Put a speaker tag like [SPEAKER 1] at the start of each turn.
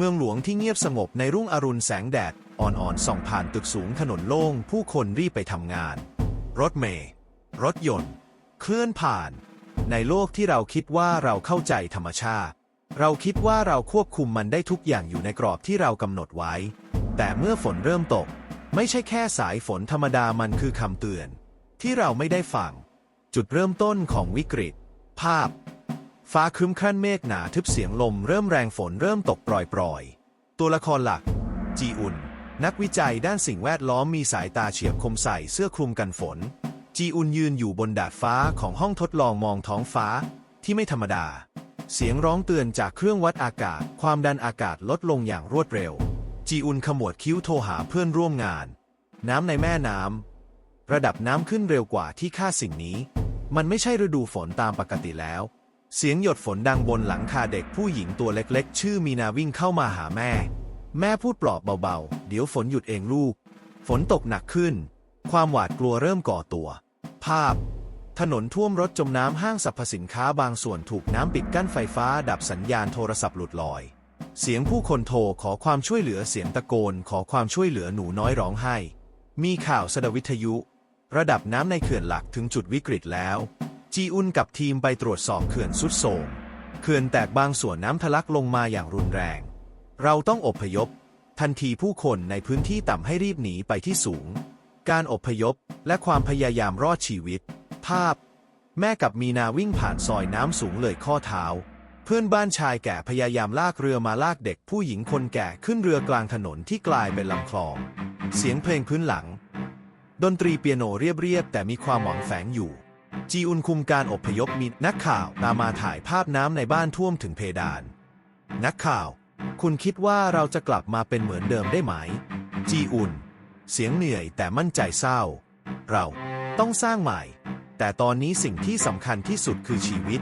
[SPEAKER 1] เมืองหลวงที่เงียบสงบในรุ่งอรุณแสงแดด อ่อนๆส่องผ่านตึกสูงถนนโล่ง ผู้คนรีบไปทำงาน รถเมล์รถยนต์ เคลื่อนผ่าน ในโลกที่เราคิดว่าเราเข้าใจธรรมชาติ เราคิดว่าเราควบคุมมันได้ทุกอย่างอยู่ในกรอบที่เรากำหนดไว้ แต่เมื่อฝนเริ่มตก ไม่ใช่แค่สายฝนธรรมดามันคือคำเตือน ที่เราไม่ได้ฟัง จุดเริ่มต้นของวิกฤต ภาพ ฟ้าครึ้มครั่นเมฆหนาทึบเสียงลมเริ่มแรงฝนเริ่มตกปล่อยๆ ตัวละครหลัก จีอุน นักวิจัยด้านสิ่งแวดล้อมมีสายตาเฉียบคมใส่เสื้อคลุมกันฝน จีอุนยืนอยู่บนดาดฟ้าของห้องทดลองมองท้องฟ้าที่ไม่ธรรมดา เสียงร้องเตือนจากเครื่องวัดอากาศ ความดันอากาศลดลงอย่างรวดเร็ว จีอุนขมวดคิ้วโทรหาเพื่อนร่วมงาน น้ำในแม่น้ำระดับน้ำขึ้นเร็วกว่าที่คาดสิ่งนี้ มันไม่ใช่ฤดูฝนตามปกติแล้ว เสียงหยดฝนดังบนหลังคาเด็กผู้หญิงตัวเล็กๆ ชื่อมีนาวิ่งเข้ามาหาแม่ แม่พูดปลอบเบาๆ เดี๋ยวฝนหยุดเองลูก ฝนตกหนักขึ้น ความหวาดกลัวเริ่มก่อตัว ภาพ ถนนท่วมรถจมน้ำห้างสรรพสินค้าบางส่วนถูกน้ำปิดกั้นไฟฟ้าดับสัญญาณโทรศัพท์หลุดลอย เสียงผู้คนโทรขอความช่วยเหลือเสียงตะโกน ขอความช่วยเหลือหนูน้อยร้องไห้ มีข่าวสดวิทยุ ระดับน้ำในเขื่อนหลักถึงจุดวิกฤตแล้ว จีอุนกับทีมไปตรวจสอบเขื่อนสุดโทมเขื่อนแตกบางส่วนน้ำทะลักลงมาอย่างรุนแรง เราต้องอพยพ ทันทีผู้คนในพื้นที่ต่ำให้รีบหนีไปที่สูง การอพยพและความพยายามรอดชีวิต ภาพ แม่กับมีนาวิ่งผ่านซอยน้ำสูงเลยข้อเท้า เพื่อนบ้านชายแก่พยายามลากเรือมาลากเด็กผู้หญิงคนแก่ขึ้นเรือกลางถนนที่กลายเป็นลำคลอง เสียงเพลงพื้นหลัง ดนตรีเปียโนเรียบๆแต่มีความหวังแฝงอยู่ จีอุนคุมการอบพยพมีนักข่าวตามมาถ่ายภาพน้ำในบ้านท่วมถึงเพดาน นักข่าว คุณคิดว่าเราจะกลับมาเป็นเหมือนเดิมได้ไหม จีอุน เสียงเหนื่อยแต่มั่นใจเศร้า เราต้องสร้างใหม่ แต่ตอนนี้สิ่งที่สำคัญที่สุดคือชีวิต